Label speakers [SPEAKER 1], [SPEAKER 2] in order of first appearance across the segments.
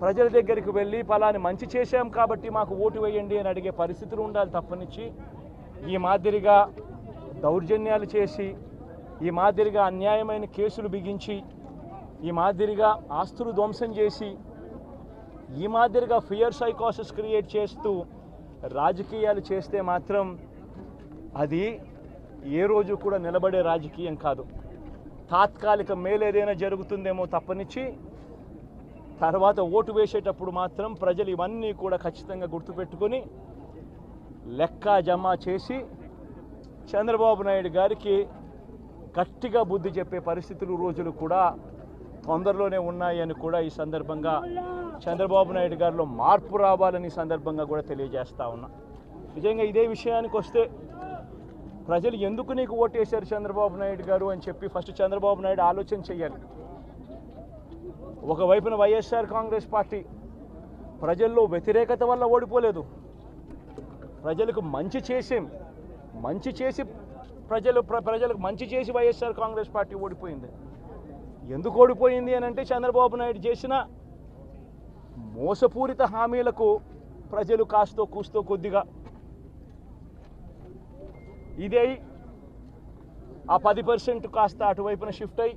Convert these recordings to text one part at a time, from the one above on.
[SPEAKER 1] ప్రజల దగ్గరికి వెళ్ళి పలాని మంచి చేశాం కాబట్టి మాకు ఓటు వేయండి అని అడిగే పరిస్థితులు ఉండాలి తప్పనిచ్చి. ఈ మాదిరిగా దౌర్జన్యాలు చేసి ఈ మాదిరిగా అన్యాయమైన కేసులు బిగించి ఈ మాదిరిగా ఆస్తులు ధ్వంసం చేసి ఈ మాదిరిగా ఫియర్ సైకాసిస్ క్రియేట్ చేస్తూ రాజకీయాలు చేస్తే మాత్రం అది ఏ రోజు కూడా నిలబడే రాజకీయం కాదు. తాత్కాలిక మేలేదైనా జరుగుతుందేమో తప్పనిచ్చి తర్వాత ఓటు వేసేటప్పుడు మాత్రం ప్రజలు ఇవన్నీ కూడా ఖచ్చితంగా గుర్తుపెట్టుకొని లెక్క జమ చేసి చంద్రబాబు నాయుడు గారికి గట్టిగా బుద్ధి చెప్పే పరిస్థితులు రోజులు కూడా తొందరలోనే ఉన్నాయని కూడా ఈ సందర్భంగా చంద్రబాబు నాయుడు గారిలో మార్పు రావాలని సందర్భంగా కూడా తెలియజేస్తా ఉన్నా. నిజంగా ఇదే విషయానికి వస్తే ప్రజలు ఎందుకు నీకు ఓటేశారు చంద్రబాబు నాయుడు గారు అని చెప్పి ఫస్ట్ చంద్రబాబు నాయుడు ఆలోచన చేయాలి. ఒకవైపున వైఎస్ఆర్ కాంగ్రెస్ పార్టీ ప్రజల్లో వ్యతిరేకత వల్ల ఓడిపోలేదు. ప్రజలకు మంచి చేసేం మంచి చేసి ప్రజలు ప్ర- ప్రజలకు మంచి చేసి వైఎస్ఆర్ కాంగ్రెస్ పార్టీ ఓడిపోయింది. ఎందుకు ఓడిపోయింది అని అంటే చంద్రబాబు నాయుడు చేసిన మోసపూరిత హామీలకు ప్రజలు కాస్తో కూస్తో కొద్దిగా ఇదే ఆ పది పర్సెంట్ కాస్త అటువైపున షిఫ్ట్ అయ్యి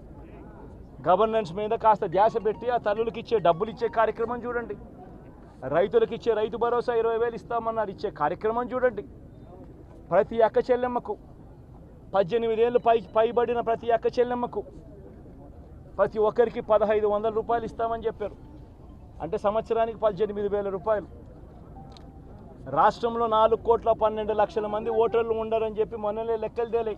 [SPEAKER 1] గవర్నెన్స్ మీద కాస్త ధ్యాస పెట్టి ఆ తల్లులకి ఇచ్చే డబ్బులు ఇచ్చే కార్యక్రమం చూడండి. రైతులకు ఇచ్చే రైతు భరోసా ఇరవై వేలు ఇస్తామన్నారు. ఇచ్చే కార్యక్రమం చూడండి. ప్రతి అక్క చెల్లెమ్మకు పద్దెనిమిదేళ్ళు పై పైబడిన ప్రతి అక్క చెల్లెమ్మకు ప్రతి ఒక్కరికి పదహైదు వందల రూపాయలు ఇస్తామని చెప్పారు. అంటే సంవత్సరానికి పద్దెనిమిది వేల రూపాయలు. రాష్ట్రంలో నాలుగు కోట్ల పన్నెండు లక్షల మంది ఓటర్లు ఉండరని చెప్పి మొన్ననే లెక్కలు తేలాయి.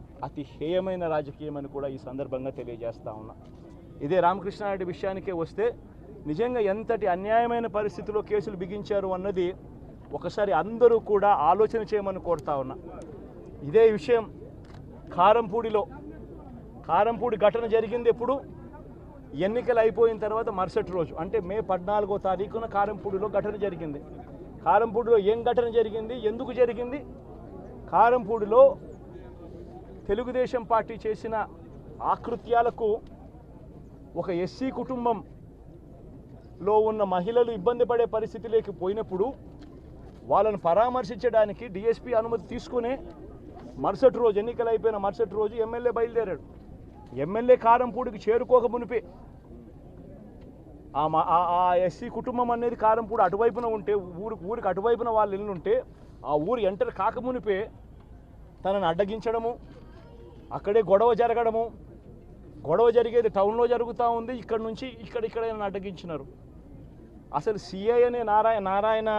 [SPEAKER 1] అతి హేయమైన రాజకీయం అని కూడా ఈ సందర్భంగా తెలియజేస్తా ఉన్నా. ఇదే రామకృష్ణారెడ్డి విషయానికే వస్తే నిజంగా ఎంతటి అన్యాయమైన పరిస్థితిలో కేసులు బిగించారు అన్నది ఒకసారి అందరూ కూడా ఆలోచన చేయమని కోరుతా ఉన్నా. ఇదే విషయం కారంపూడిలో. కారంపూడి ఘటన జరిగింది ఎప్పుడు? ఎన్నికలు అయిపోయిన తర్వాత మరుసటి రోజు అంటే మే పద్నాలుగో తారీఖున కారంపూడిలో ఘటన జరిగింది. కారంపూడిలో ఏం ఘటన జరిగింది? ఎందుకు జరిగింది? కారంపూడిలో తెలుగుదేశం పార్టీ చేసిన ఆకృత్యాలకు ఒక ఎస్సీ కుటుంబంలో ఉన్న మహిళలు ఇబ్బంది పడే పరిస్థితిలోకి పోయినప్పుడు వాళ్ళను పరామర్శించడానికి డిఎస్పీ అనుమతి తీసుకునే మరుసటి రోజు ఎన్నికలు అయిపోయిన మరుసటి రోజు ఎమ్మెల్యే బయలుదేరాడు. ఎమ్మెల్యే కారంపూడికి చేరుకోక మునిపే ఆ ఎస్సీ కుటుంబం అనేది కారంపూడి అటువైపున ఉంటే ఊరు ఊరికి అటువైపున వాళ్ళు ఇల్లుంటే ఆ ఊరు ఎంటర్ కాకమునిపే తనను అడ్డగించడము అక్కడే గొడవ జరగడము. గొడవ జరిగేది టౌన్లో జరుగుతూ ఉంది. ఇక్కడ నుంచి ఇక్కడ ఇక్కడ అడ్డగించినారు. అసలు సిఐ అనే నారాయణ నారాయణ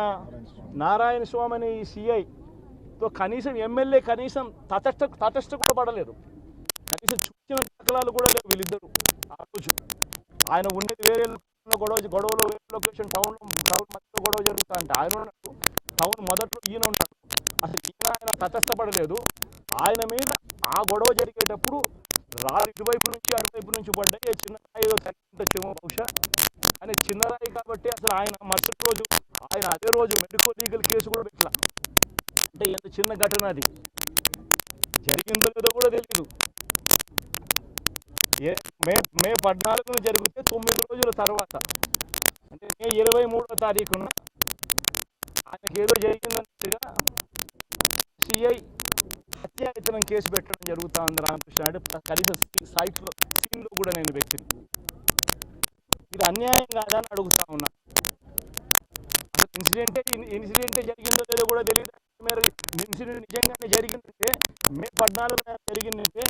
[SPEAKER 1] నారాయణ స్వామి అనే ఈ సిఐతో కనీసం ఎమ్మెల్యే కనీసం తటస్థ తటస్థ కూడా పడలేరు కనీసం చూసిన దాఖలాలు కూడా లేవు వీళ్ళిద్దరు. ఆ రోజు ఆయన ఉండేది వేరే గొడవ గొడవలో వేరే లొకేషన్ టౌన్ టౌన్ మధ్యలో గొడవ జరుగుతా అంటే ఆయన ఉన్నాడు. టౌన్ మొదట్లో ఈయన ఉన్నాడు. అసలు ఈయన ఆయన తటస్థపడలేదు ఆయన మీద ఆ గొడవ జరిగేటప్పుడు రాళ్ళు ఇటువైపు నుంచి అటువైపు నుంచి పడ్డాయి. చిన్న రాయి బహుశా. కానీ చిన్న రాయి కాబట్టి అసలు ఆయన మరుసటి రోజు ఆయన అదే రోజు మెడికల్ లీగల్ కేసు కూడా పెట్టలా అంటే ఎంత చిన్న ఘటన అది. జరిగిందో లేదో కూడా తెలియదు ఏ మే మే పద్నాలుగున జరిగితే తొమ్మిది రోజుల తర్వాత అంటే మే ఇరవై మూడో తారీఖున ఆయనకి ఏదో జరిగిందన్నట్టుగా సిఐ హత్యాయతనం కేసు పెట్టడం జరుగుతూ ఉంది రామకృష్ణ అంటే కనీసం సైట్లో సీన్లో కూడా నేను వ్యక్తిని. ఇది అన్యాయం కాదా అని అడుగుతా ఉన్నా. అసలు ఇన్సిడెంటే ఇన్సిడెంటే జరిగిందో లేదో కూడా తెలియదు మీరు ఇన్సిడెంట్ నిజంగానే జరిగిందంటే మే పద్నాలుగున జరిగిందంటే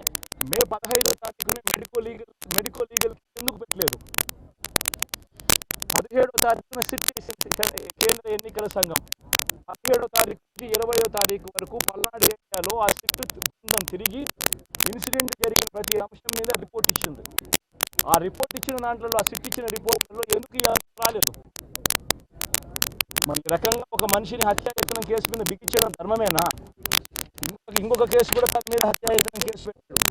[SPEAKER 1] మే పదహైదో తారీఖున మెడికల్ లీగల్ మెడికల్ లీగల్ ఎందుకు పెట్టలేదు? పదిహేడో తారీఖున సిట్ కేంద్ర ఎన్నికల సంఘం. పదిహేడో తారీఖు నుంచి ఇరవయో తారీఖు వరకు పల్నాడు ఏరియాలో ఆ సిట్ మొత్తం తిరిగి ఇన్సిడెంట్ జరిగిన ప్రతి అంశం మీద రిపోర్ట్ ఇచ్చింది. ఆ రిపోర్ట్ ఇచ్చిన దాంట్లో ఆ సిట్ ఇచ్చిన రిపోర్ట్లో ఎందుకు రాలేదు? మరి రకంగా ఒక మనిషిని హత్యాయత్నం కేసు మీద బిగించడం ధర్మమేనా? ఇంకొక ఇంకొక కేసు కూడా తన మీద హత్యాయత్నం కేసు పెట్టాడు.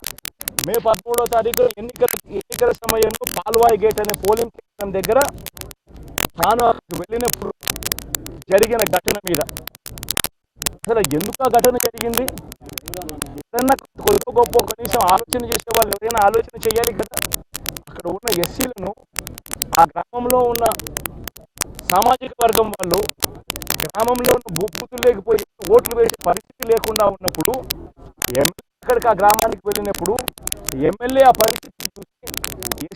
[SPEAKER 1] మే పదమూడో తారీఖు ఎన్నికల ఎన్నికల సమయంలో పాల్వాయి గేట్ అనే పోలింగ్ కేంద్రం దగ్గర తాను అక్కడికి వెళ్ళినప్పుడు జరిగిన ఘటన మీద. అసలు ఎందుకు ఆ ఘటన జరిగింది? ఏదన్నా కొద్ది గొప్ప కనీసం ఆలోచన చేసే వాళ్ళు ఎవరైనా ఆలోచన చేయాలి కదా? అక్కడ ఉన్న ఎస్సీలను ఆ గ్రామంలో ఉన్న సామాజిక వర్గం వాళ్ళు గ్రామంలో ఉన్న బూతులు లేకపోయి ఓట్లు వేసే పరిస్థితి లేకుండా ఉన్నప్పుడు ఎమ్మెల్యే అక్కడికి ఆ గ్రామానికి వెళ్ళినప్పుడు ఎమ్మెల్యే ఆ పరిస్థితి చూసి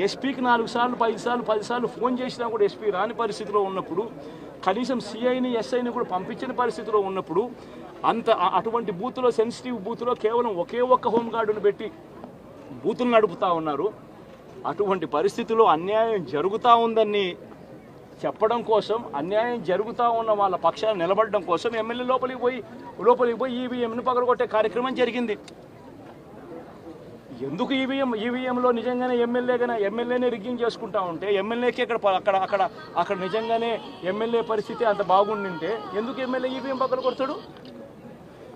[SPEAKER 1] ఎస్పీకి నాలుగు సార్లు ఐదు సార్లు పది సార్లు ఫోన్ చేసినా కూడా ఎస్పీ రాని పరిస్థితిలో ఉన్నప్పుడు కనీసం సిఐని ఎస్ఐని కూడా పంపించిన పరిస్థితిలో ఉన్నప్పుడు అంత అటువంటి బూత్లో సెన్సిటివ్ బూత్లో కేవలం ఒకే ఒక్క హోంగార్డును పెట్టి బూతులు నడుపుతూ ఉన్నారు. అటువంటి పరిస్థితుల్లో అన్యాయం జరుగుతూ ఉందని చెప్పడం కోసం అన్యాయం జరుగుతూ ఉన్న వాళ్ళ పక్షాన్ని నిలబడడం కోసం ఎమ్మెల్యే లోపలికి పోయి లోపలికి పోయి ఈవీఎంను పగలగొట్టే కార్యక్రమం జరిగింది. ఎందుకు ఈవీఎం ఈవీఎంలో నిజంగానే ఎమ్మెల్యేగానే ఎమ్మెల్యేనే రిగ్గింగ్ చేసుకుంటా ఉంటే ఎమ్మెల్యేకి అక్కడ అక్కడ అక్కడ అక్కడ నిజంగానే ఎమ్మెల్యే పరిస్థితి అంత బాగుండింటే ఎందుకు ఎమ్మెల్యే ఈవీఎం పక్కన కొడతాడు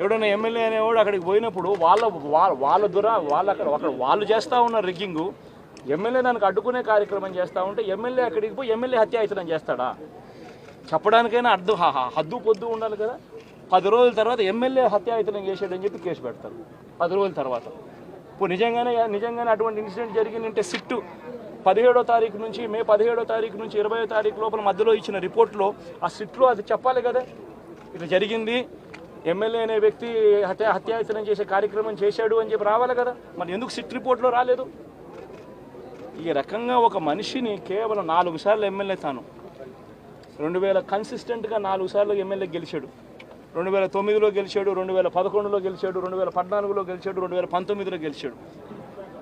[SPEAKER 1] ఎవడన్నా ఎమ్మెల్యే అనేవాడు అక్కడికి పోయినప్పుడు వాళ్ళ వాళ్ళ వాళ్ళ వాళ్ళు అక్కడ అక్కడ వాళ్ళు చేస్తూ ఉన్న రిగ్గింగు ఎమ్మెల్యే దానికి అడ్డుకునే కార్యక్రమం చేస్తూ ఉంటే ఎమ్మెల్యే అక్కడికి పోయి ఎమ్మెల్యే హత్యాయతనం చేస్తాడా? చెప్పడానికైనా అడ్డు హద్దు పొద్దు ఉండాలి కదా. పది రోజుల తర్వాత ఎమ్మెల్యే హత్యాయతనం చేశాడని చెప్పి కేసు పెడతారు. పది రోజుల తర్వాత. ఇప్పుడు నిజంగానే నిజంగానే అటువంటి ఇన్సిడెంట్ జరిగిందంటే సిట్టు. పదిహేడో తారీఖు నుంచి మే పదిహేడో తారీఖు నుంచి ఇరవయో తారీఖు లోపల మధ్యలో ఇచ్చిన రిపోర్ట్లో ఆ సిట్లో అది చెప్పాలి కదా. ఇది జరిగింది. ఎమ్మెల్యే అనే వ్యక్తి హత్య హత్యాయతనం చేసే కార్యక్రమం చేశాడు అని చెప్పి రావాలి కదా. మరి ఎందుకు సిట్ రిపోర్ట్లో రాలేదు? ఈ రకంగా ఒక మనిషిని కేవలం నాలుగు సార్లు ఎమ్మెల్యే తాను. రెండు వేల కన్సిస్టెంట్గా నాలుగు సార్లు ఎమ్మెల్యే గెలిచాడు. రెండు వేల తొమ్మిదిలో గెలిచాడు రెండు వేల పదకొండులో గెలిచాడు రెండు వేల పద్నాలుగులో గెలిచాడు రెండు వేల పంతొమ్మిదిలో గెలిచాడు.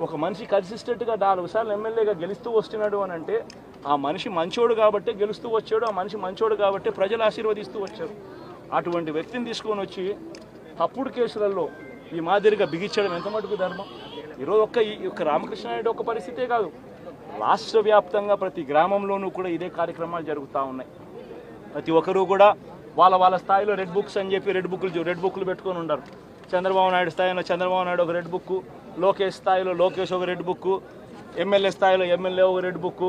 [SPEAKER 1] ఒక మనిషి కన్సిస్టెంట్గా నాలుగు సార్లు ఎమ్మెల్యేగా గెలుస్తూ వస్తున్నాడు అని అంటే ఆ మనిషి మంచోడు కాబట్టే గెలుస్తూ వచ్చాడు ఆ మనిషి మంచోడు కాబట్టే ప్రజలు ఆశీర్వదిస్తూ వచ్చారు. అటువంటి వ్యక్తిని తీసుకొని వచ్చి తప్పుడు కేసులలో ఈ మాదిరిగా బిగించడం ఎంత మటుకు ధర్మం? ఈరోజు ఒక్క ఈ యొక్క రామకృష్ణ నాయుడు ఒక పరిస్థితే కాదు. రాష్ట్ర వ్యాప్తంగా ప్రతి గ్రామంలోనూ కూడా ఇదే కార్యక్రమాలు జరుగుతూ ఉన్నాయి. ప్రతి ఒక్కరూ కూడా వాళ్ళ వాళ్ళ స్థాయిలో రెడ్ బుక్స్ అని చెప్పి రెడ్ బుక్లు రెడ్ బుక్లు పెట్టుకొని ఉండరు. చంద్రబాబు నాయుడు స్థాయిలో చంద్రబాబు నాయుడు ఒక రెడ్ బుక్ లోకేష్ స్థాయిలో లోకేష్ ఒక రెడ్ బుక్ ఎమ్మెల్యే స్థాయిలో ఎమ్మెల్యే ఒక రెడ్ బుక్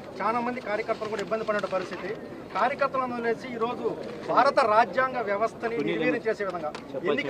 [SPEAKER 2] చాలా మంది కార్యకర్తలు కూడా ఇబ్బంది పడిన పరిస్థితి. కార్యకర్తలను వదిలేసి ఈ రోజు భారత రాజ్యాంగ వ్యవస్థని నిర్వీర్యం చేసే విధంగా ఎన్నిక